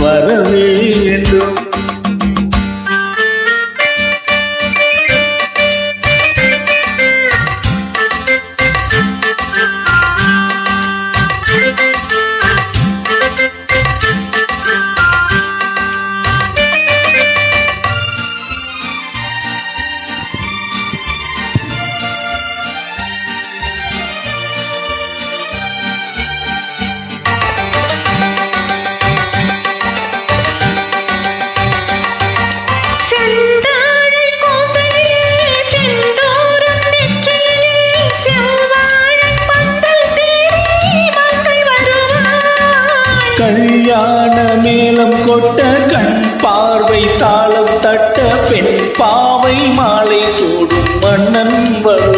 வரவே கல்யாண மேளம் கொட்ட கண் பார்வை தாளம் தட்ட பெண் பாவை மாலை சூடும் மன்னன் வரும்